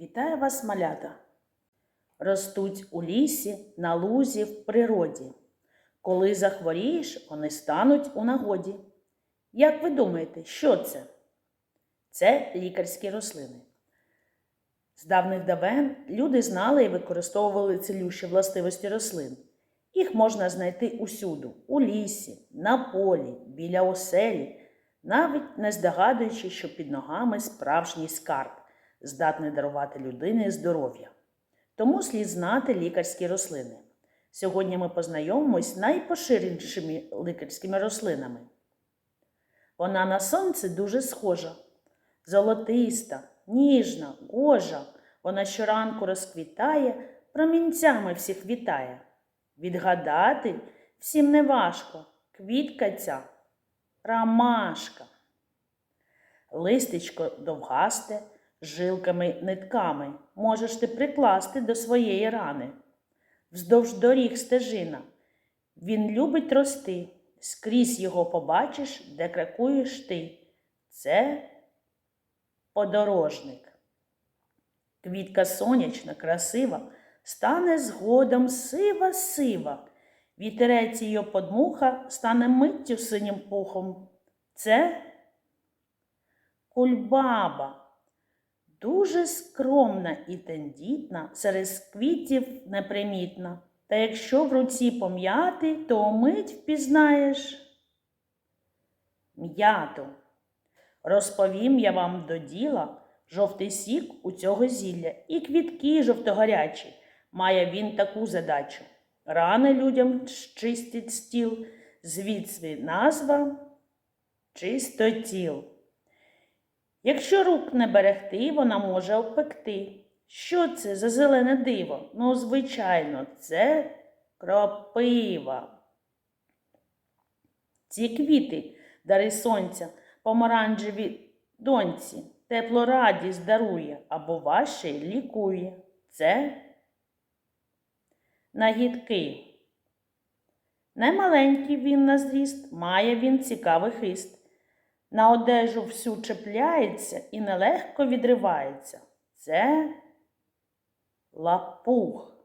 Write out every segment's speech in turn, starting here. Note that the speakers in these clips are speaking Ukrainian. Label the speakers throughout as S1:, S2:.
S1: Вітаю вас, малята! Ростуть у лісі, на лузі, в природі. Коли захворієш, вони стануть у нагоді. Як ви думаєте, що це? Це лікарські рослини. З давних давен люди знали і використовували цілющі властивості рослин. Їх можна знайти усюду у лісі, на полі, біля оселі, навіть не здогадуючи, що під ногами справжній скарб, здатний дарувати людині здоров'я. Тому слід знати лікарські рослини. Сьогодні ми познайомимось з найпоширенішими лікарськими рослинами. Вона на сонце дуже схожа, золотиста, ніжна, гожа. Вона щоранку розквітає, промінцями всіх вітає. Відгадати всім неважко, квітка ця ромашка. Листечко довгасте, жилками нитками можеш ти прикласти до своєї рани. Вздовж доріг стежина. Він любить рости, скрізь його побачиш, де кракуєш ти. Це подорожник. Квітка сонячна, красива, стане згодом сива сива. Вітерець її подмуха стане миттю синім пухом. Це кульбаба. Дуже скромна і тендітна, серед квітів непримітна. Та якщо в руці пом'яти, то мить впізнаєш м'яту. Розповім я вам до діла жовтий сік у цього зілля і квітки жовтогорячі. Має він таку задачу. Рани людям чистить стіл, звідси назва чистотіл. Якщо рук не берегти, вона може обпекти. Що це за зелене диво? Ну, звичайно, це кропива. Ці квіти, дари сонця, помаранчеві доньці, тепло радість дарує або ваші лікує. Це нагідки. Немаленький він на зріст, має він цікавий хист. На одежу всю чіпляється і нелегко відривається. Це лапух.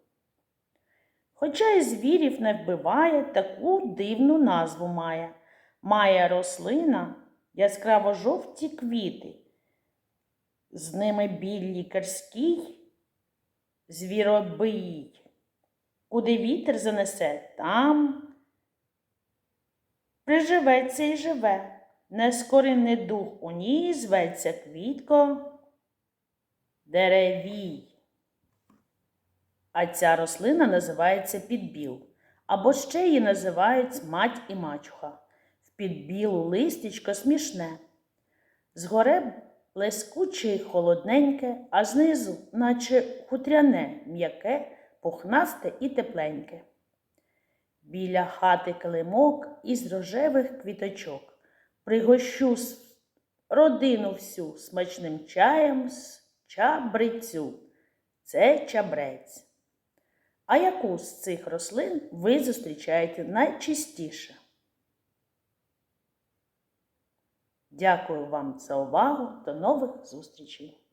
S1: Хоча і звірів не вбиває, таку дивну назву має. Має рослина яскраво жовті квіти. З ними біль лікарський, звіробий. Куди вітер занесе, там приживеться і живе. Нескоринний дух у ній зветься квітко деревій. А ця рослина називається підбіл, або ще її називають мать і мачуха. В підбілу листячко смішне. Згоре блискуче й холодненьке, а знизу, наче хутряне, м'яке, пухнасте і тепленьке. Біля хати килимок із рожевих квіточок. Пригощу родину всю смачним чаєм з чабрицю. Це чабрець. А яку з цих рослин ви зустрічаєте найчастіше? Дякую вам за увагу. До нових зустрічей!